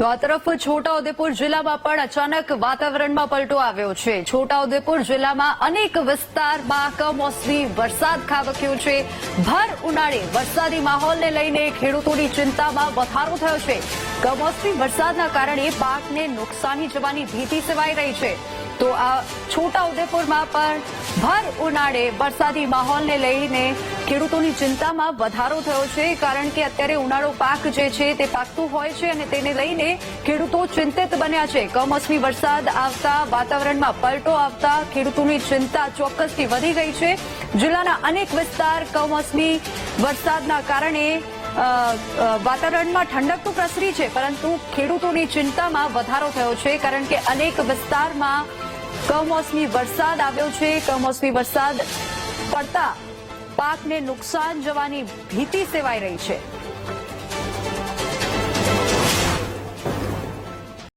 તો આ તરફ છોટાઉદેપુર જિલ્લામાં પણ અચાનક વાતાવરણમાં પલટો આવ્યો છે. છોટાઉદેપુર જિલ્લામાં અનેક વિસ્તારમાં કમોસમી વરસાદ ખાબક્યો છે. ભર ઉનાળે વરસાદી માહોલને લઈને ખેડૂતોની ચિંતામાં વધારો થયો છે. કમોસમી વરસાદના કારણે પાકને નુકસાની જવાની ભીતિ સેવાઈ રહી છે. તો આ છોટાઉદેપુરમાં પણ ભર ઉનાળે વરસાદી માહોલને લઈને ખેડૂતોની ચિંતામાં વધારો થયો છે કારણ કે અત્યારે ઉનાળો પાક જે છે તે પાકતું હોય છે અને તેને લઈને ખેડૂતો ચિંતિત બન્યા છે. કમોસમી વરસાદ આવતા, વાતાવરણમાં પલટો આવતા, ખેડૂતોની ચિંતા ચોક્કસથી વધી ગઈ છે. જિલ્લાના અનેક વિસ્તાર કમોસમી વરસાદના કારણે વાતાવરણમાં ઠંડક તો પ્રસરી છે, પરંતુ ખેડૂતોની ચિંતામાં વધારો થયો છે કારણ કે અનેક વિસ્તારમાં કમોસમી વરસાદ આવ્યો છે. કમોસમી વરસાદ પડતા પાકને નુકસાન જવાની ભીતિ સેવાઈ રહી છે.